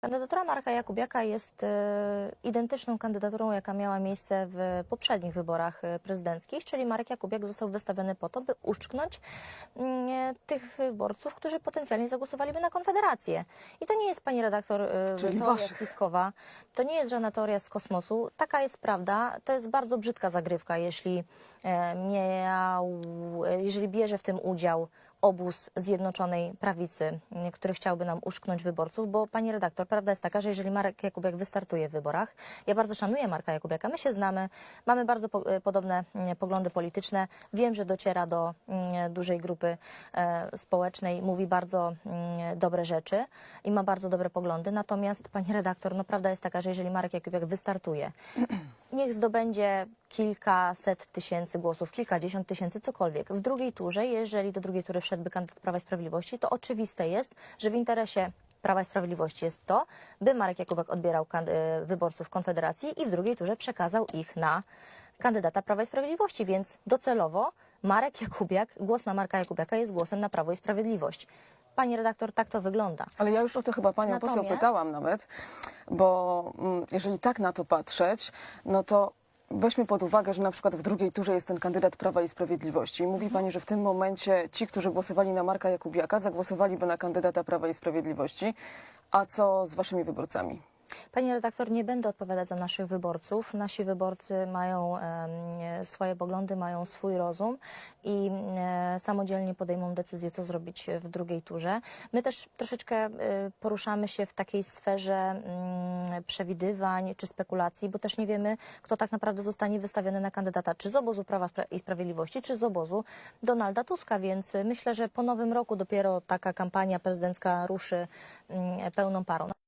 Kandydatura Marka Jakubiaka jest e, identyczną kandydaturą, jaka miała miejsce w poprzednich wyborach e, prezydenckich, czyli Marek Jakubiak został wystawiony po to, by uszczknąć mm, e, tych wyborców, którzy potencjalnie zagłosowaliby na Konfederację. I to nie jest, pani redaktor, Czyli teoria waszych. spiskowa, to nie jest żadna teoria z kosmosu. Taka jest prawda. To jest bardzo brzydka zagrywka, jeśli miał, jeżeli bierze w tym udział obóz Zjednoczonej Prawicy, m, który chciałby nam uszknąć wyborców, bo pani redaktor, prawda jest taka, że jeżeli Marek Jakubiak wystartuje w wyborach, ja bardzo szanuję Marka Jakubiaka, my się znamy, mamy bardzo po, e, podobne m, poglądy polityczne, wiem, że dociera do dużej grupy społecznej, mówi bardzo dobre rzeczy i ma bardzo dobre poglądy, natomiast pani redaktor, no prawda jest taka, że jeżeli Marek Jakubiak wystartuje, niech zdobędzie kilkaset tysięcy głosów, kilkadziesiąt tysięcy, cokolwiek. W drugiej turze, jeżeli do drugiej tury wszedłby kandydat Prawa i Sprawiedliwości, to oczywiste jest, że w interesie Prawa i Sprawiedliwości jest to, by Marek Jakubiak odbierał y, wyborców Konfederacji i w drugiej turze przekazał ich na kandydata Prawa i Sprawiedliwości, więc docelowo Marek Jakubiak, głos na Marka Jakubiaka jest głosem na Prawo i Sprawiedliwość. Pani redaktor, tak to wygląda. Ale ja już o to chyba panią poseł Natomiast- pytałam nawet, bo mm, jeżeli tak na to patrzeć, no to weźmy pod uwagę, że na przykład w drugiej turze jest ten kandydat Prawa i Sprawiedliwości. I mówi pani, że w tym momencie ci, którzy głosowali na Marka Jakubiaka, zagłosowaliby na kandydata Prawa i Sprawiedliwości. A co z waszymi wyborcami? Pani redaktor, nie będę odpowiadać za naszych wyborców. Nasi wyborcy mają swoje poglądy, mają swój rozum i samodzielnie podejmą decyzję, co zrobić w drugiej turze. My też troszeczkę e, poruszamy się w takiej sferze mm, przewidywań czy spekulacji, bo też nie wiemy, kto tak naprawdę zostanie wystawiony na kandydata, czy z obozu Prawa i Sprawiedliwości, czy z obozu Donalda Tuska, więc myślę, że po nowym roku dopiero taka kampania prezydencka ruszy mm, pełną parą.